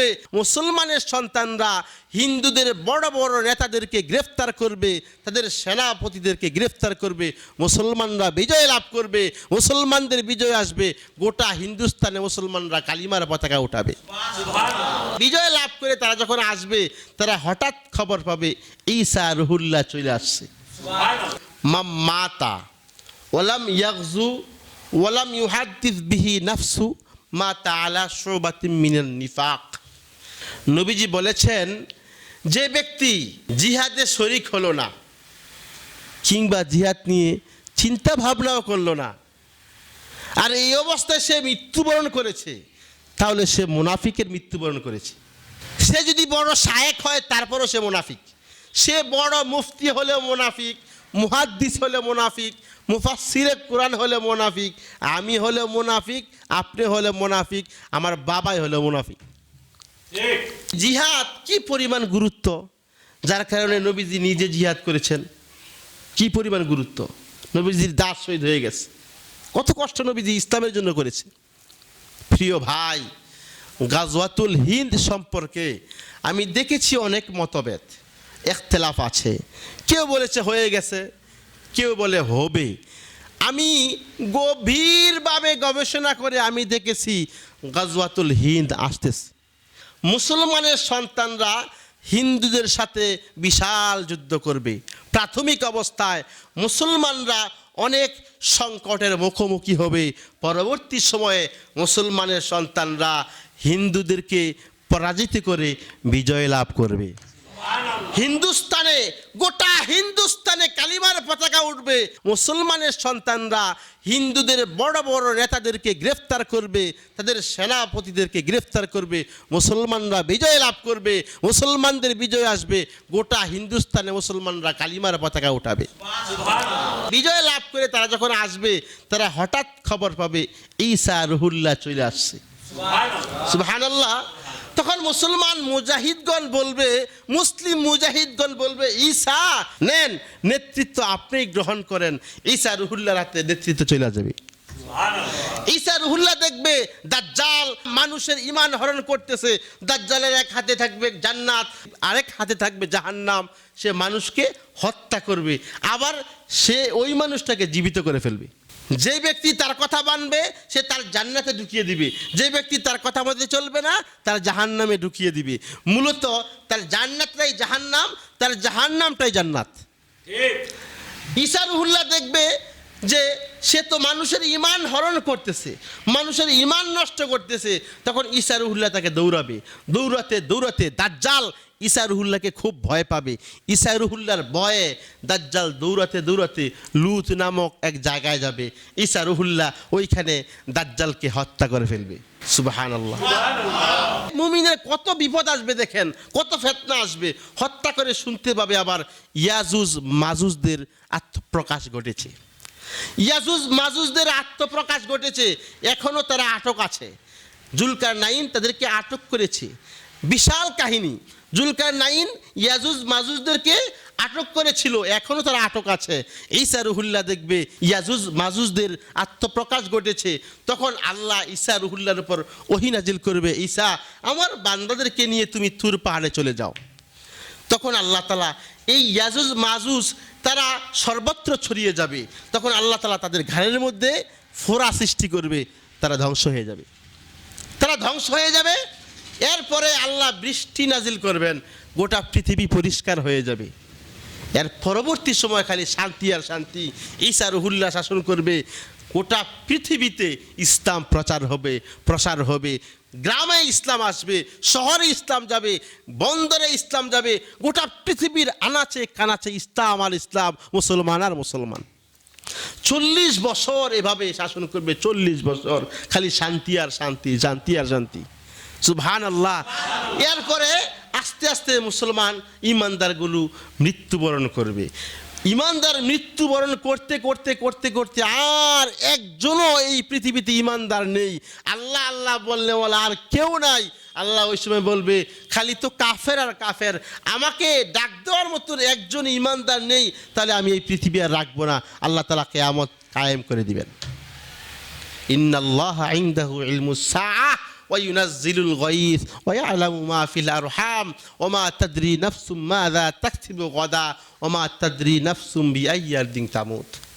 করবে, মুসলমানের সন্তানরা হিন্দুদের বড় বড় নেতাদেরকে গ্রেফতার করবে, তাদের সেনাপতিদেরকে গ্রেফতার করবে, মুসলমানরা বিজয় লাভ করবে, মুসলমানদের বিজয় আসবে, গোটা হিন্দুস্তানে মুসলমানরা কালিমার পতাকা উঠাবে। বিজয় লাভ করে তারা যখন আসবে, তারা হঠাৎ খবর পাবে, ঈসা রুহুল্লাহ চলে আসছে। মাতা ওলাম ইয়াকজু ওলাম ইউহাদ্দিস বিহি নাফসু মা তাআলা শুবাতিম মিনান নিফাক। নবীজি বলেছেন, যে ব্যক্তি জিহাদে শরিক হলো না, কিংবা জিহাদ নিয়ে চিন্তা ভাবনাও করল না, আর এই অবস্থায় সে মৃত্যুবরণ করেছে, তাহলে সে মুনাফিকের মৃত্যুবরণ করেছে। সে যদি বড় শায়েক হয়, তারপরও সে মুনাফিক। সে বড় মুফতি হলে মুনাফিক, মুহাদ্দিস হলে মুনাফিক মুফাসিরে কোরআন হলে মুনাফিক, আমি হলে মুনাফিক, আপনি হলে মুনাফিক, আমার বাবাই হলে মুনাফিক। জিহাদ। কি পরিমাণ গুরুত্ব? যার কারণে নবীজি নিজে জিহাদ করেছেন। কি পরিমাণ গুরুত্ব? নবীজির দাস শহীদ হয়ে গেছে। কত কষ্ট নবীজি ইসলামের জন্য করেছে। প্রিয় ভাই, গাজওয়াতুল হিন্দ সম্পর্কে আমি দেখেছি অনেক মতভেদ একতলাফ আছে। কেউ বলেছে হয়ে গেছে, কেউ বলে হবে। আমি গভীরভাবে গবেষণা করে আমি দেখেছি গাজওয়াতুল হিন্দ আসতেছে। মুসলমানের সন্তানরা হিন্দুদের সাথে বিশাল যুদ্ধ করবে। প্রাথমিক অবস্থায় মুসলমানরা অনেক সংকটের মুখোমুখি হবে। পরবর্তী সময়ে মুসলমানের সন্তানরা হিন্দুদেরকে পরাজিত করে বিজয় লাভ করবে। হিন্দুস্তানে, গোটা হিন্দুস্তানে কালিমার পতাকা উঠবে। মুসলমানের সন্তানরা হিন্দুদের বড় বড় নেতাদেরকে গ্রেফতার করবে, তাদের সেনাপতিদেরকে গ্রেফতার করবে, মুসলমানরা বিজয় লাভ করবে, মুসলমানদের বিজয় আসবে, গোটা হিন্দুস্তানে মুসলমানরা কালিমার পতাকা উঠাবে। বিজয় লাভ করে তারা যখন আসবে, তারা হঠাৎ খবর পাবে, ঈসা রুহুল্লাহ চলে আসছে। সুবহানাল্লাহ। তখন মুসলমান মুজাহিদগণ বলবে মুসলিম মুজাহিদগণ বলবে ঈসা নেন নেতৃত্ব আপনি গ্রহণ করেন। ঈসা রুহুল্লাহ রাতে নেতৃত্ব চলে যাবে। ঈসা রুহুল্লাহ দেখবে দাজ্জাল মানুষের ইমান হরণ করতেছে। দাজ্জালের এক হাতে থাকবে জান্নাত আরেক হাতে থাকবে জাহান্নাম। সে মানুষকে হত্যা করবে। আবার সে ওই মানুষটাকে জীবিত করে ফেলবে। যে ব্যক্তি তার কথা মানবে, সে তার জান্নাতে ঢুকিয়ে দিবে। যে ব্যক্তি তার কথা মধ্যে চলবে না, তার জাহান্নামে ঢুকিয়ে দিবে। মূলত তার জান্নাতটাই জাহান্নাম, তার জাহান্নামটাই জান্নাত। ঈসা রুহুল্লাহ দেখবে যে সে তো মানুষের ইমান হরণ করতেছে, মানুষের ইমান নষ্ট করতেছে। তখন ঈসা রুহুল্লাহ তাকে দৌড়াবে। দৌড়াতে দৌড়াতে দাজ্জাল ঈসা রুহুল্লাহকে খুব ভয় পাবে। ঈসা রুহুল্লাহর ভয়ে দাজ্জাল দৌড়াতে দৌড়াতে লুত নামক এক জায়গায় যাবে। ঈসা রুহুল্লাহ ওইখানে দাজ্জালকে হত্যা করে ফেলবে। সুবাহান আল্লাহ মুমিনের কত বিপদ আসবে দেখেন, কত ফেতনা আসবে। হত্যা করে শুনতে পাবে আবার ইয়াজুজ মাজুজদের আত্মপ্রকাশ ঘটেছে। ইয়াজুজ মাজুজদের আত্মপ্রকাশ ঘটেছে এখনও তারা আটক আছে। জুলকার নাইন তাদেরকে আটক করেছে। বিশাল কাহিনী। জুলকার নাইন ইয়াজুজ, মাজুজদেরকে আটক করেছিল। এখনও তারা আটক আছে। ঈসা রুহুল্লাহ দেখবে, ইয়াজুজ, মাজুজদের আত্মপ্রকাশ ঘটেছে। তখন আল্লাহ ঈসা রুহুল্লার উপর ওহিনাজিল করবে, ঈসা, আমার বান্দাদেরকে নিয়ে তুমি তুর পাহাড়ে চলে যাও। তখন আল্লাহ তালা এই ইয়াজুজ, মাজুজ, তারা সর্বত্র ছড়িয়ে যাবে। তখন আল্লাহ তালা তাদের ঘাড়ের মধ্যে ফোরা সৃষ্টি করবে, তারা ধ্বংস হয়ে যাবে। তারা ধ্বংস হয়ে যাবে এরপরে আল্লাহ বৃষ্টি নাজিল করবেন, গোটা পৃথিবী পরিষ্কার হয়ে যাবে। এর পরবর্তী সময় খালি শান্তি আর শান্তি। ঈশা রুহুল্লাহ শাসন করবে, গোটা পৃথিবীতে ইসলাম প্রচার হবে, প্রসার হবে। গ্রামে ইসলাম আসবে, শহরে ইসলাম যাবে, বন্দরে ইসলাম যাবে, গোটা পৃথিবীর আনাচে কানাচে ইসলাম আর ইসলাম, মুসলমান আর মুসলমান। চল্লিশ বছর এভাবে শাসন করবে, চল্লিশ বছর খালি শান্তি আর শান্তি শান্তি আর শান্তি সুবহান আল্লাহ এরপরে আস্তে আস্তে মুসলমান ইমানদারগুলো মৃত্যুবরণ করবে। ইমানদার মৃত্যুবরণ করতে করতে করতে করতে আর একজনও এই পৃথিবীতে ইমানদার নেই। আল্লাহ আল্লাহ বললে বলে আর কেউ নাই। আল্লাহ ওই সময় বলবে, খালি তো কাফের আর কাফের। আমাকে ডাক দেওয়ার মতো একজন ইমানদার নেই। তাহলে আমি এই পৃথিবী আর রাখব না। আল্লাহ তালা কেয়ামত কায়েম করে দিবেন। ইন্নাল্লাহ ইনদাহু ইলমুস সাআহ। وينزل الغيث ويعلم ما في الأرحام وما تدري نفس ماذا تكسب غدا وما تدري نفس بأي أرض تموت.